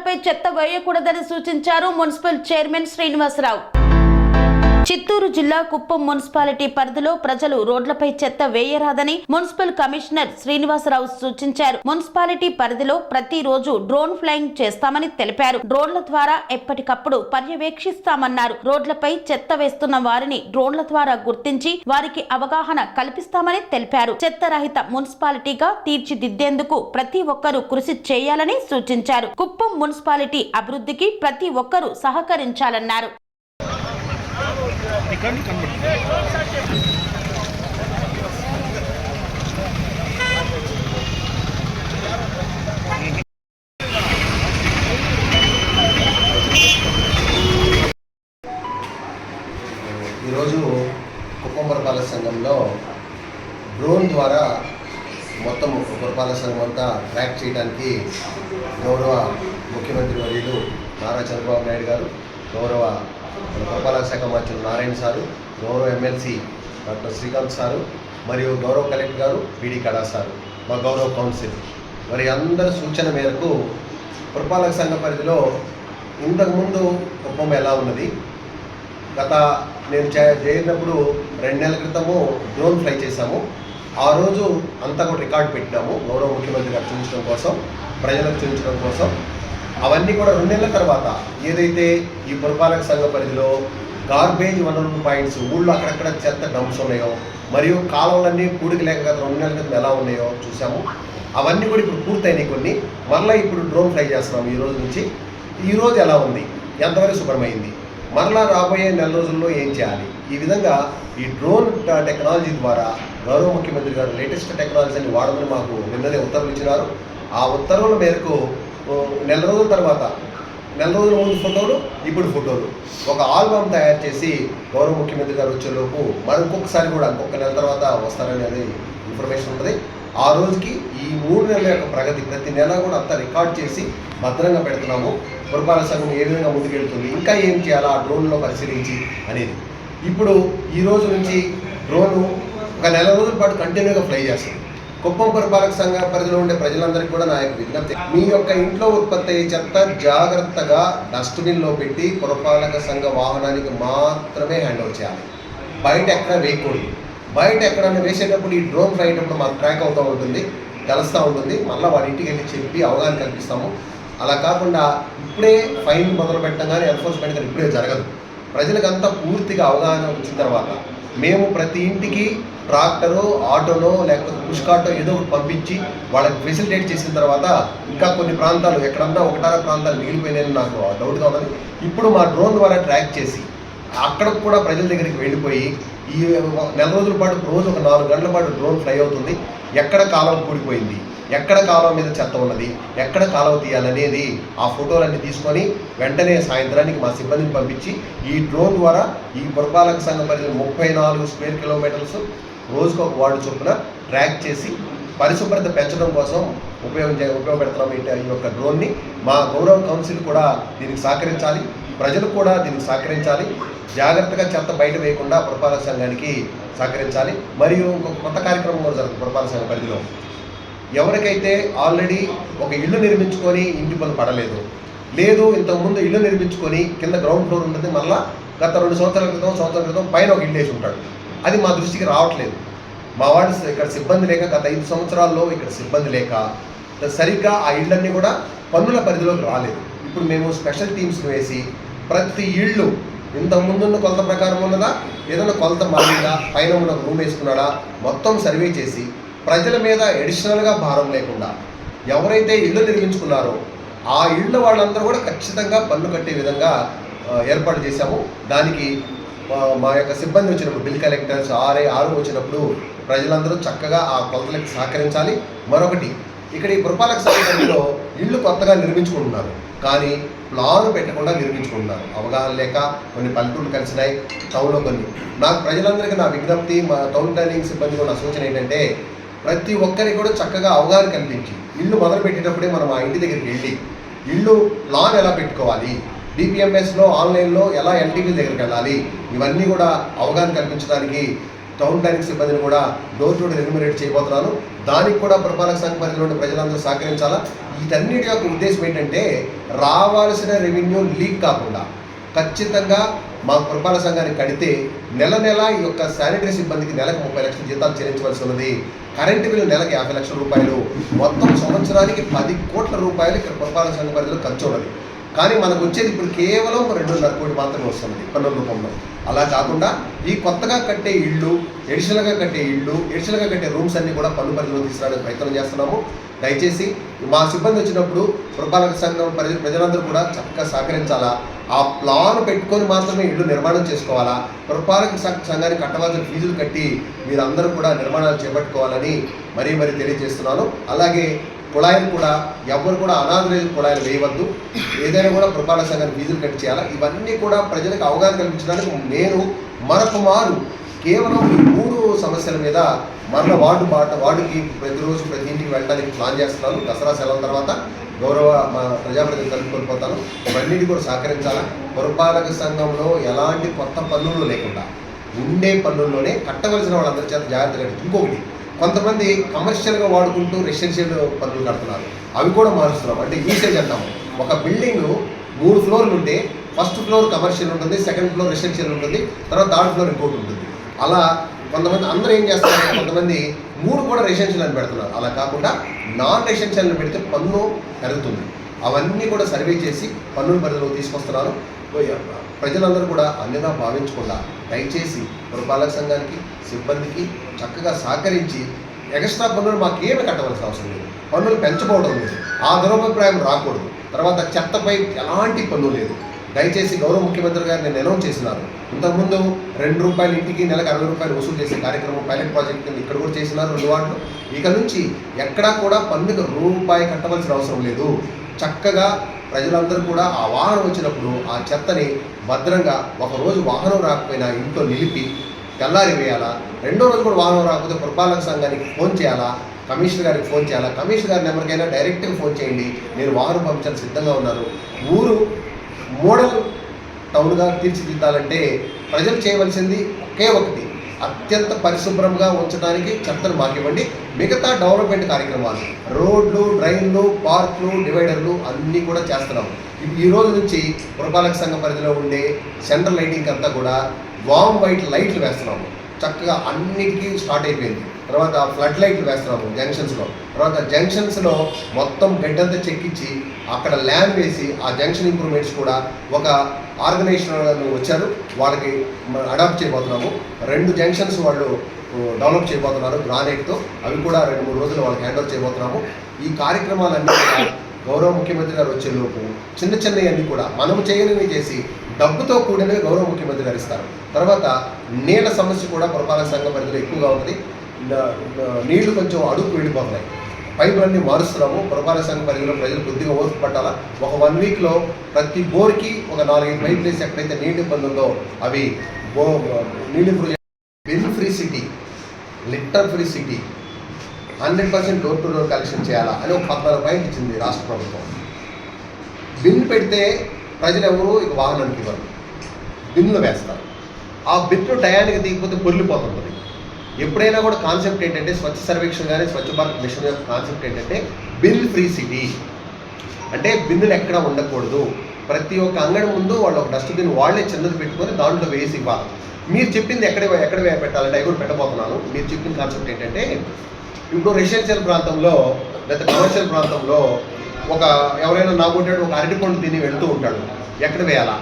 రోడ్లపై చెత్త వేయకూడదని సూచించారు మున్సిపల్ చైర్మన్ శ్రీనివాసరావు. చిత్తూరు జిల్లా కుప్పం మున్సిపాలిటీ పరిధిలో ప్రజలు రోడ్లపై చెత్త వేయరాదని మున్సిపల్ కమిషనర్ శ్రీనివాసరావు సూచించారు. మున్సిపాలిటీ పరిధిలో ప్రతిరోజు డ్రోన్ ఫ్లయింగ్ చేస్తామని తెలిపారు. డ్రోన్ల ద్వారా ఎప్పటికప్పుడు పర్యవేక్షిస్తామన్నారు. రోడ్లపై చెత్త వేస్తున్న వారిని డ్రోన్ల ద్వారా గుర్తించి వారికి అవగాహన కల్పిస్తామని తెలిపారు. చెత్త రహిత మున్సిపాలిటీగా తీర్చిదిద్దేందుకు ప్రతి ఒక్కరూ కృషి చేయాలని సూచించారు. కుప్పం మున్సిపాలిటీ అభివృద్ధికి ప్రతి ఒక్కరూ సహకరించాలన్నారు. ఇక్కడ కనబడుతుంది. ఈరోజు కుప్పం పురపాలక సంఘంలో డ్రోన్ ద్వారా మొత్తం పురపాలక సంఘం అంతా ట్రాక్ చేయడానికి గౌరవ ముఖ్యమంత్రి వర్యులు నారా చంద్రబాబు నాయుడు గారు గౌరవ పురపాలక శాఖ మంత్రులు నారాయణ సారు గౌరవ ఎమ్మెల్సీ డాక్టర్ శ్రీకాంత్ సారు మరియు గౌరవ కలెక్టర్ గారు బీడీ కడా సారు మా గౌరవ కౌన్సిల్. మరి అందరి సూచన మేరకు పురపాలక సంఘ పరిధిలో ఇంతకుముందు కుప్పం ఎలా ఉన్నది? గత నేను చేరినప్పుడు రెండు నెలల క్రితము డ్రోన్ ఫ్లై చేశాము. ఆ రోజు అంతా కూడా రికార్డ్ పెట్టినాము గౌరవ ముఖ్యమంత్రి గారు చూపించడం కోసం ప్రజలకు చూపించడం కోసం. అవన్నీ కూడా రెండు నెలల తర్వాత ఏదైతే ఈ పురపాలక సంఘ పరిధిలో గార్బేజ్ వనరుల పాయింట్స్ ఊళ్ళో అక్కడక్కడ చెత్త డంప్స్ ఉన్నాయో మరియు కాలువలన్నీ కూడికి లేక గత రెండు నెలల క్రితం ఎలా ఉన్నాయో చూసాము అవన్నీ కూడా ఇప్పుడు పూర్తయినాయి కొన్ని. మరలా ఇప్పుడు డ్రోన్ ఫ్లై చేస్తున్నాం ఈ రోజు నుంచి. ఈ రోజు ఎలా ఉంది? ఎంతవరకు శుభ్రమైంది? మరలా రాబోయే నెల రోజుల్లో ఏం చేయాలి? ఈ విధంగా ఈ డ్రోన్ టెక్నాలజీ ద్వారా గౌరవ ముఖ్యమంత్రి గారు లేటెస్ట్ టెక్నాలజీని వాడమని మాకు నిన్ననే ఉత్తర్వులు ఇచ్చినారు. ఆ ఉత్తర్వుల మేరకు నెల రోజుల తర్వాత నెల రోజుల ముందు ఫోటోలు ఇప్పుడు ఫోటోలు. ఒక ఆల్బమ్ తయారు చేసి గౌరవ ముఖ్యమంత్రి గారు వచ్చేలోపు మరి ఇంకొకసారి కూడా ఇంకొక నెల తర్వాత వస్తారనేది ఇన్ఫర్మేషన్ ఉంటుంది ఆ రోజుకి ఈ మూడు నెలల యొక్క ప్రగతి ప్రతి నెల కూడా అంతా రికార్డ్ చేసి భద్రంగా పెడుతున్నాము. పురపాలక సంఘం ఏ విధంగా ముందుకెళ్తుంది ఇంకా ఏం చేయాలా ఆ డ్రోన్లో పరిశీలించి అనేది. ఇప్పుడు ఈ రోజు నుంచి డ్రోను ఒక నెల రోజుల పాటు కంటిన్యూగా ఫ్లై చేస్తుంది. కుప్పం పురపాలక సంఘ పరిధిలో ఉండే ప్రజలందరికీ కూడా నా యొక్క విజ్ఞప్తి. మీ యొక్క ఇంట్లో ఉత్పత్తి అయ్యే చెత్త జాగ్రత్తగా డస్ట్బిన్లో పెట్టి పురపాలక సంఘ వాహనానికి మాత్రమే హ్యాండ్ ఓవర్ చేయాలి. బయట ఎక్కడ వేయకూడదు. బయట ఎక్కడైనా వేసేటప్పుడు ఈ డ్రోన్ ఫ్లై అయ్యేటప్పుడు మాకు ట్రాక్ అవుతూ ఉంటుంది తెలుస్తూ ఉంటుంది. మళ్ళీ వాడి ఇంటికి వెళ్ళి చెప్పి అవగాహన కల్పిస్తాము. అలా కాకుండా ఇప్పుడే ఫైన్ మొదలు పెట్టగానే ఎన్ఫోర్స్మెంట్ కానీ ఇప్పుడే జరగదు. ప్రజలకంతా పూర్తిగా అవగాహన వచ్చిన తర్వాత మేము ప్రతి ఇంటికి ట్రాక్టరు ఆటోనో లేకపోతే పుష్కాటో ఏదో ఒకటి పంపించి వాళ్ళకి ఫెసిలిటేట్ చేసిన తర్వాత ఇంకా కొన్ని ప్రాంతాలు ఎక్కడన్నా ఒకటార ప్రాంతాలు మిగిలిపోయినాయని నాకు డౌట్గా ఉన్నది. ఇప్పుడు మా డ్రోన్ ద్వారా ట్రాక్ చేసి అక్కడ కూడా ప్రజల దగ్గరికి వెళ్ళిపోయి ఈ నెల రోజుల పాటు రోజు ఒక నాలుగు గంటల పాటు డ్రోన్ ఫ్లై అవుతుంది. ఎక్కడ కాలం కూడిపోయింది ఎక్కడ కాలం మీద చెత్త ఉన్నది? ఎక్కడ కాలం తీయాలనేది ఆ ఫోటోలన్నీ తీసుకొని వెంటనే సాయంత్రానికి మా సిబ్బందిని పంపించి ఈ డ్రోన్ ద్వారా ఈ పురపాలక సంఘ పరిధి ముప్పై నాలుగు స్క్వేర్ కిలోమీటర్స్ రోజుకు ఒక వార్డు చొప్పున ట్రాక్ చేసి పరిశుభ్రత పెంచడం కోసం ఉపయోగించే ఉపయోగపెడుతున్నాం ఈ ఈ యొక్క డ్రోన్ని. మా గౌరవ కౌన్సిల్ కూడా దీనికి సహకరించాలి. ప్రజలు కూడా దీనికి సహకరించాలి. జాగ్రత్తగా చెత్త బయట వేయకుండా పురపాలక సంఘానికి సహకరించాలి. మరియు ఇంకొక కొత్త కార్యక్రమం కూడా జరుగుతుంది పురపాలక సంఘ పరిధిలో. ఎవరికైతే ఆల్రెడీ ఒక ఇల్లు నిర్మించుకొని ఇంటి పనులు పడలేదు లేదు ఇంతకుముందు ఇల్లు నిర్మించుకొని కింద గ్రౌండ్ ఫ్లోర్ ఉంటుంది మళ్ళీ గత రెండు సంవత్సరాల క్రితం సంవత్సరాల క్రితం పైన ఒక ఇల్లు వేసి ఉంటాడు. అది మా దృష్టికి రావట్లేదు. మా వాడు ఇక్కడ సిబ్బంది లేక గత ఐదు సంవత్సరాల్లో ఇక్కడ సిబ్బంది లేక సరిగ్గా ఆ ఇళ్ళన్నీ కూడా పన్నుల పరిధిలోకి రాలేదు. ఇప్పుడు మేము స్పెషల్ టీమ్స్ వేసి ప్రతి ఇళ్ళు ఇంత ముందున్న కొలత ప్రకారం ఉన్నదా? ఏదైనా కొలత మారిందా? పైన ఉన్న రూమ్ వేసుకున్నాడా? మొత్తం సర్వే చేసి ప్రజల మీద ఎడిషనల్గా భారం లేకుండా ఎవరైతే ఇల్లు నిర్మించుకున్నారో ఆ ఇళ్ళ వాళ్ళందరూ కూడా ఖచ్చితంగా పన్ను కట్టే విధంగా ఏర్పాటు చేశాము. దానికి మా యొక్క సిబ్బంది వచ్చినప్పుడు బిల్ కలెక్టర్స్ ఆర్ఐ ఆరు వచ్చినప్పుడు ప్రజలందరూ చక్కగా ఆ కొలతలకు సహకరించాలి. మరొకటి ఇక్కడ ఈ పురపాలక సంఘంలో ఇళ్ళు కొత్తగా నిర్మించుకుంటున్నారు. కానీ ప్లాన్ పెట్టకుండా నిర్మించుకుంటున్నారు. అవగాహన లేక కొన్ని పల్లెటూళ్ళు కలిసినాయి టౌన్లో కొన్ని. నాకు ప్రజలందరికీ నా విజ్ఞప్తి మా టౌన్ ప్లానింగ్ సిబ్బంది నా సూచన ఏంటంటే ప్రతి ఒక్కరికి కూడా చక్కగా అవగాహన కల్పించి ఇల్లు మొదలు పెట్టేటప్పుడే మనం ఆ ఇంటి దగ్గరికి వెళ్ళి ఇల్లు ప్లాన్ ఎలా పెట్టుకోవాలి? డిపిఎంఎస్లో ఆన్లైన్లో ఎలా ఎల్టీవీ దగ్గరికి వెళ్ళాలి? ఇవన్నీ కూడా అవగాహన కల్పించడానికి టౌన్ ప్లానింగ్ సిబ్బందిని కూడా డోర్ టు డోర్ ఎన్యూమరేట్ చేయబోతున్నాను దానికి కూడా పురపాలక సంఘ పరిధిలో ప్రజలందరూ సహకరించాలా? వీటన్నిటి యొక్క ఉద్దేశం ఏంటంటే రావాల్సిన రెవెన్యూ లీక్ కాకుండా ఖచ్చితంగా మా పురపాలక సంఘానికి కడితే నెల నెల ఈ యొక్క శానిటరీ సిబ్బందికి నెలకు ముప్పై లక్షల జీతాలు చెల్లించవలసి ఉన్నది. కరెంటు బిల్లు నెలకు యాభై లక్షల రూపాయలు. మొత్తం సంవత్సరానికి పది కోట్ల రూపాయలు ఇక్కడ పురపాలక సంఘ పరిధిలో ఖర్చు ఉన్నది. కానీ మనకు వచ్చేది ఇప్పుడు కేవలం రెండున్నర కోటి మాత్రమే వస్తుంది పన్నుల రూపంలో. అలా కాకుండా ఈ కొత్తగా కట్టే ఇళ్ళు ఎడిషనల్గా కట్టే ఇళ్ళు ఎడిషనల్గా కట్టే రూమ్స్ అన్ని కూడా పన్ను పరిధిలో తీసుకురావడానికి ప్రయత్నం చేస్తున్నాము. దయచేసి మా సిబ్బంది వచ్చినప్పుడు పురపాలక సంఘం ప్రజ ప్రజలందరూ కూడా చక్కగా సహకరించాలా? ఆ ప్లాన్ పెట్టుకొని మాత్రమే ఇల్లు నిర్మాణం చేసుకోవాలా? పురపాలక సంఘ- సంఘానికి కట్టవలసిన ఫీజులు కట్టి మీరందరూ కూడా నిర్మాణాలు చేపట్టుకోవాలని మరీ మరీ తెలియజేస్తున్నాను. అలాగే కుళాయిలు కూడా ఎవరు కూడా అనాథరైజ్ కుళాయిలు వేయవద్దు. ఏదైనా కూడా పురపాలక సంఘానికి ఫీజులు కట్ చేయాలా? ఇవన్నీ కూడా ప్రజలకు అవగాహన కల్పించడానికి నేను మరొక మారు కేవలం ఈ మూడు సమస్యల మీద మరల వార్డు బాట వార్డుకి ప్రతిరోజు ప్రతి ఇంటికి వెళ్ళడానికి ప్లాన్ చేస్తున్నాను. దసరా సెలవు తర్వాత గౌరవ మా ప్రజాప్రతినిధులు కలుపుకొని పోతాను. ఇవన్నిటి కూడా సహకరించాలా? పురపాలక సంఘంలో ఎలాంటి కొత్త పన్నులు లేకుండా ఉండే పన్నుల్లోనే కట్టవలసిన వాళ్ళందరి చేత జాగ్రత్తగా కట్టి- ఇంకొకటి కొంతమంది కమర్షియల్గా వాడుకుంటూ రెసిడెన్షియల్ పనులు కడుతున్నారు. అవి కూడా మారుస్తున్నాం. అంటే యూసేజ్ అంటాము ఒక బిల్డింగ్ మూడు ఫ్లోర్లు ఉంటే ఫస్ట్ ఫ్లోర్ కమర్షియల్ ఉంటుంది సెకండ్ ఫ్లోర్ రెసిడెన్షియల్ ఉంటుంది తర్వాత థర్డ్ ఫ్లోర్ ఇంకోటి ఉంటుంది. అలా కొంతమంది అందరూ ఏం చేస్తారు కొంతమంది మూడు కూడా రెసిడెన్షియల్ అని పెడుతున్నారు. అలా కాకుండా నాన్ రెసిడెన్షియల్ పెడితే పన్ను పెరుగుతుంది. అవన్నీ కూడా సర్వే చేసి పన్నుల పరిధిలో తీసుకొస్తున్నారు. ప్రజలందరూ కూడా అన్నిగా భావించకుండా దయచేసి పురపాలక సంఘానికి సిబ్బందికి చక్కగా సహకరించి ఎక్స్ట్రా పన్నులు మాకేమి కట్టవలసిన అవసరం లేదు. పన్నులు పెంచబోవడం లేదు. ఆ దురభిప్రాయం రాకూడదు. తర్వాత చెత్తపై ఎలాంటి పన్ను లేదు. దయచేసి గౌరవ ముఖ్యమంత్రి గారు నేను అనౌన్స్ చేసినారు ఇంతకుముందు రెండు రూపాయలు ఇంటికి నెలకు అరవై రూపాయలు వసూలు చేసే కార్యక్రమం పైలట్ ప్రాజెక్ట్ కింద ఇక్కడ కూడా చేసినారు రెండు వాటిలో ఇక నుంచి ఎక్కడా కూడా పన్నుకు రూపాయి కట్టవలసిన అవసరం లేదు. చక్కగా ప్రజలందరూ కూడా ఆ వాహనం వచ్చినప్పుడు ఆ చెత్తని భద్రంగా ఒకరోజు వాహనం రాకపోయినా ఇంట్లో నిలిపి తెల్లారి వేయాలా? రెండో రోజు కూడా వాహనం రాకపోతే పురపాలక సంఘానికి ఫోన్ చేయాలా? కమిషనర్ గారికి ఫోన్ చేయాలా? కమిషనర్ గారి నెంబర్కైనా డైరెక్ట్గా ఫోన్ చేయండి. నేను వాహనం పంపించాలని సిద్ధంగా ఉన్నాను ఊరు మోడల్ టౌన్గా తీర్చిదిద్దాలంటే ప్రజలు చేయవలసింది ఒకే ఒకటి. అత్యంత పరిశుభ్రంగా ఉంచడానికి చెత్తను మాకివ్వండి. మిగతా డెవలప్మెంట్ కార్యక్రమాలు రోడ్లు డ్రైన్లు పార్కులు డివైడర్లు అన్నీ కూడా చేస్తున్నాం. ఈ- రోజు నుంచి పురపాలక సంఘ పరిధిలో ఉండే సెంట్రల్ లైటింగ్ అంతా కూడా వామ్ వైట్ లైట్లు వేస్తున్నాము. చక్కగా అన్నిటికీ స్టార్ట్ అయిపోయింది. తర్వాత ఫ్లడ్ లైట్లు వేస్తున్నాము జంక్షన్స్లో తర్వాత జంక్షన్స్లో మొత్తం బెడ్ అంతా చెక్కించి అక్కడ ల్యాండ్ వేసి ఆ జంక్షన్ ఇంప్రూవ్మెంట్స్ కూడా ఒక ఆర్గనైజేషన్ వచ్చారు. వాళ్ళకి అడాప్ట్ చేయబోతున్నాము. రెండు జంక్షన్స్ వాళ్ళు డెవలప్ చేయబోతున్నారు గ్రానైట్తో అవి కూడా రెండు మూడు రోజులు వాళ్ళకి హ్యాండ్ ఓవర్ చేయబోతున్నాము. ఈ కార్యక్రమాలన్నీ కూడా గౌరవ ముఖ్యమంత్రి గారు వచ్చే లోపు చిన్న చిన్నవన్నీ కూడా మనము చేయనివి చేసి డబ్బుతో కూడినవి గౌరవ ముఖ్యమంత్రి గారు ఇస్తారు. తర్వాత నీళ్ళ సమస్య కూడా పురపాలక సంఘం పరిధిలో ఎక్కువగా ఉంది నీళ్ళు కొంచెం అడుగు వెళ్ళిపోతున్నాయి పైపులన్నీ మారుస్తున్నాము. పురపాలక సంఘ పరిధిలో ప్రజలు కొద్దిగా ఓర్పు పట్టాలా? ఒక వన్ వీక్లో ప్రతి బోర్కి ఒక నాలుగైదు పైపులు వేసి ఎక్కడైతే నీటి ఇబ్బంది ఉందో అవి బో నీళ్ళు bin free city litter free city hundred percent door to door collection చేయాలా అని ఒక పద్నాలుగు పాయింట్ ఇచ్చింది రాష్ట్ర ప్రభుత్వం. బిల్ పెడితే ప్రజలు ఎవరు ఇక వాహనానికి ఇవ్వరు. బిల్లు వేస్తారు. ఆ బిల్లు టయానికి దిగిపోతే పొర్లిపోతుంటుంది. ఎప్పుడైనా కూడా కాన్సెప్ట్ ఏంటంటే స్వచ్ఛ సర్వేక్షణ కానీ స్వచ్ఛ భారత్ మిషన్ యొక్క కాన్సెప్ట్ ఏంటంటే బిల్ ఫ్రీ సిటీ. అంటే బిన్నులు ఎక్కడ ఉండకూడదు. ప్రతి ఒక్క అంగడి ముందు వాళ్ళు ఒక డస్ట్బిన్ వాళ్ళే చిన్నది పెట్టుకొని దాంట్లో వేసి ఇవ్వాలి. మీరు చెప్పింది ఎక్కడ ఎక్కడ పెట్టాలంటే అవి కూడా పెట్టబోతున్నాను. మీరు చెప్పిన కాన్సెప్ట్ ఏంటంటే ఇప్పుడు రెసిడెన్షియల్ ప్రాంతంలో లేదా కమర్షియల్ ప్రాంతంలో ఒక ఎవరైనా నాకుంటాడు ఒక అరటి పండు తిని వెళ్తూ ఉంటాడు. ఎక్కడ వేయాలా?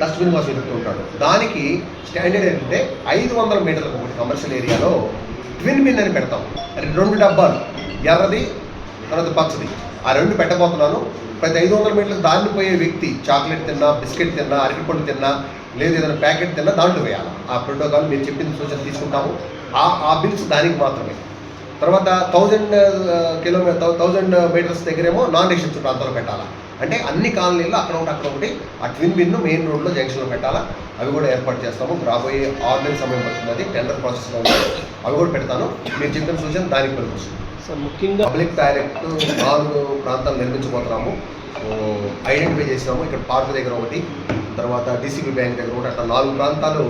డస్ట్బిన్ కోసం వెళ్తూ ఉంటాడు. దానికి స్టాండర్డ్ ఏంటంటే ఐదు వందల మీటర్లకు ఒకటి కమర్షియల్ ఏరియాలో ట్విన్ బిన్ అని పెడతాం. రెండు డబ్బాలు. ఎర్రది తర్వాత పచ్చది. ఆ రెండు పెట్టబోతున్నాను. ప్రతి ఐదు వందల మీటర్లు దాన్ని పోయే వ్యక్తి చాక్లెట్ తిన్నా బిస్కెట్ తిన్నా అరటిపండు తిన్నా లేదు ఏదైనా ప్యాకెట్ తిన్నా దాంట్లో వేయాలి? ఆ ప్రోటోకాల్ మీరు చెప్పిన సూచన తీసుకుంటాము. ఆ ఆ బిల్స్ దానికి మాత్రమే. తర్వాత థౌజండ్ కిలోమీటర్ థౌజండ్ మీటర్స్ దగ్గరేమో నాన్ రెసిడెన్షియల్ ప్రాంతాల్లో పెట్టాలా. అంటే అన్ని కాలనీల్లో అక్కడ ఒకటి అక్కడ ఒకటి ఆ ట్విన్ బిన్ను మెయిన్ రోడ్లో జంక్షన్లో పెట్టాలా. అవి కూడా ఏర్పాటు చేస్తాము. రాబోయే ఆరు నెలల సమయం పడుతుంది అది. టెండర్ ప్రాసెస్లో ఉంది. అవి కూడా పెడతాను. మీరు చెప్పిన సూచన దానికి పనికొస్తుంది సార్ ముఖ్యంగా పబ్లిక్ టాయిలెట్ నాలుగు ప్రాంతాలు నిర్మించబోతున్నాము. ఐడెంటిఫై చేసినాము. ఇక్కడ పార్క్ దగ్గర ఒకటి తర్వాత డీసీబీ బ్యాంక్ దగ్గర ఒకటి అట్లా నాలుగు ప్రాంతాలు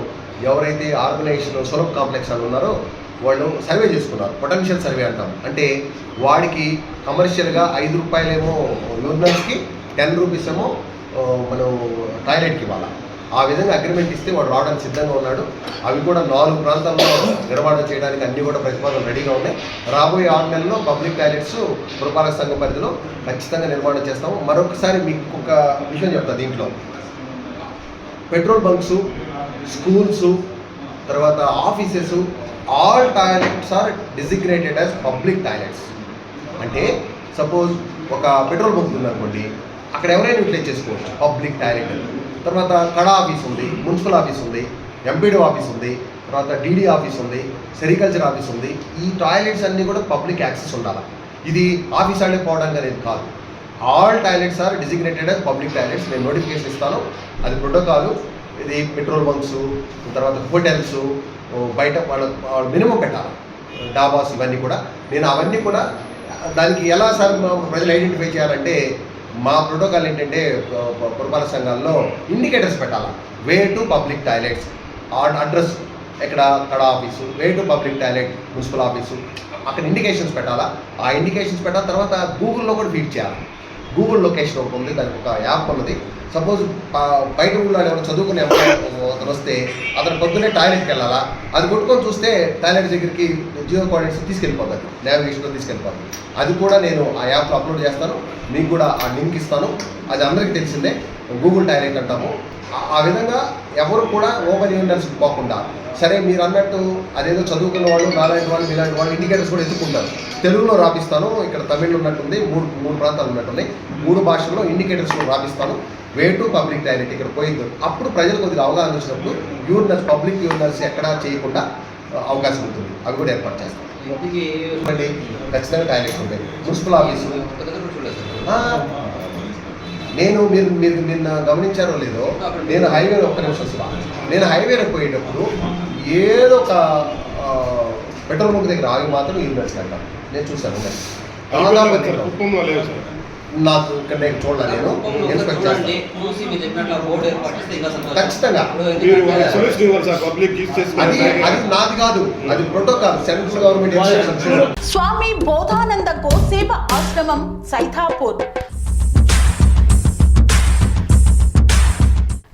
ఎవరైతే ఆర్గనైజేషన్ సులభ్ కాంప్లెక్స్ అని ఉన్నారో వాళ్ళు సర్వే చేసుకున్నారు పొటెన్షియల్ సర్వే అంటాం. అంటే వాడికి కమర్షియల్గా ఐదు రూపాయలేమో యూరినల్స్కి టెన్ రూపీస్ ఏమో మనం టాయిలెట్కి ఇవ్వాలి. ఆ విధంగా అగ్రిమెంట్ ఇస్తే వాడు రావడానికి సిద్ధంగా ఉన్నాడు. అవి కూడా నాలుగు ప్రాంతాల్లో నిర్మాణం చేయడానికి అన్ని కూడా ప్రతిపాదనలు రెడీగా ఉన్నాయి. రాబోయే ఆరు నెలల్లో పబ్లిక్ టాయిలెట్స్ పురపాలక సంఘ పరిధిలో ఖచ్చితంగా నిర్మాణం చేస్తాము. మరొకసారి మీకు ఒక విషయం చెప్తా దీంట్లో. పెట్రోల్ బంక్స్ స్కూల్స్ తర్వాత offices all toilets are designated as public toilets అంటే సపోజ్ ఒక పెట్రోల్ బంక్ ఉందనుకోండి అక్కడ ఎవరైనా యూటిలైజ్ చేసుకోవచ్చు పబ్లిక్ టాయిలెట్ తర్వాత కడా ఆఫీస్ ఉంది మున్సిపల్ ఆఫీస్ ఉంది ఎంపీడీ ఆఫీస్ ఉంది తర్వాత డీడీ ఆఫీస్ ఉంది సెరికల్చర్ ఆఫీస్ ఉంది ఈ టాయిలెట్స్ అన్నీ కూడా పబ్లిక్ యాక్సెస్ ఉండాలి? ఇది ఆఫీస్ వాళ్ళే పోవడానికి అనేది కాదు. All toilets are designated as public toilets నేను నోటిఫికేషన్ ఇస్తాను. అది ప్రోటోకాల్ ఇది పెట్రోల్ బంక్స్ తర్వాత హోటల్స్ బయట వాళ్ళ మినిమం పెట్టాలి. డాబాస్ ఇవన్నీ కూడా. నేను అవన్నీ కూడా దానికి ఎలా సార్ ప్రజలు ఐడెంటిఫై చేయాలంటే మా ప్రోటోకాల్ ఏంటంటే పురపాలక సంఘాల్లో ఇండికేటర్స్ పెట్టాలి. Way to public toilets. Address ఎక్కడ? Kada office. Way to public toilet municipal office. అక్కడ ఇండికేషన్స్ పెట్టాలా. ఆ ఇండికేషన్స్ పెట్టిన తర్వాత గూగుల్లో కూడా ఫీడ్ చేయాలి. గూగుల్ లొకేషన్ ఒకటి ఉంది దానికి ఒక యాప్ ఉన్నది. సపోజ్ బయట ఊళ్ళో ఎవరు చదువుకునే అతను వస్తే అతను పొద్దున్నే టాయిలెట్కి వెళ్ళాలా? అది కొట్టుకొని చూస్తే టాయిలెట్ దగ్గరికి జియో కోఆర్డినేట్స్ తీసుకెళ్ళిపోతుంది నావిగేషన్లో తీసుకెళ్ళిపోతుంది అది కూడా నేను ఆ యాప్లో అప్లోడ్ చేస్తాను మీకు కూడా ఆ లింక్ ఇస్తాను. అది అందరికీ తెలిసిందే గూగుల్ టాయిలెట్ అంటాము. ఆ విధంగా ఎవరు కూడా ఓపెన్ యూనివర్స్ పోకుండా. సరే మీరు అన్నట్టు అదేదో చదువుకున్న వాళ్ళు నాలాంటి వాళ్ళు ఇలాంటి వాళ్ళు ఇండికేటర్స్ కూడా ఎత్తుకుంటారు. తెలుగులో రాపిస్తాను ఇక్కడ తమిళ్ ఉన్నట్టుంది మూడు మూడు ప్రాంతాలు ఉన్నట్టున్నాయి. మూడు భాషల్లో ఇండికేటర్స్ కూడా రాపిస్తాను. వే టు పబ్లిక్ టాయిలెట్ ఇక్కడ పోయింది. అప్పుడు ప్రజలు కొద్దిగా అవగాహన వచ్చినప్పుడు యూరినర్స్ పబ్లిక్ యూరినర్స్ ఎక్కడా చేయకుండా అవకాశం ఉంటుంది. అవి కూడా ఏర్పాటు చేస్తాం ఖచ్చితంగా టాయిలెట్స్ ఉంటాయి మున్సిపల్ ఆఫీసు కొత్త దగ్గర చూడలేదు ఆ, నేను మీరు మీరు నిన్న గమనించారో లేదో నేను హైవే ఒక్క నిమిషం. నేను హైవేలో పోయేటప్పుడు ఏదో ఒక పెట్రోల్ బంక్ దగ్గర ఆగి మాత్రం యూనివర్స్ అంటాను నేను చూశాను. నాకు ఇక్కడ నేను చూడాలి నేను. ఇన్స్పెక్ట్ చేస్తాను. ఖచ్చితంగా. అది నాది కాదు. అది protocol central government Swami Bodhananda Goseva Ashram Saithapur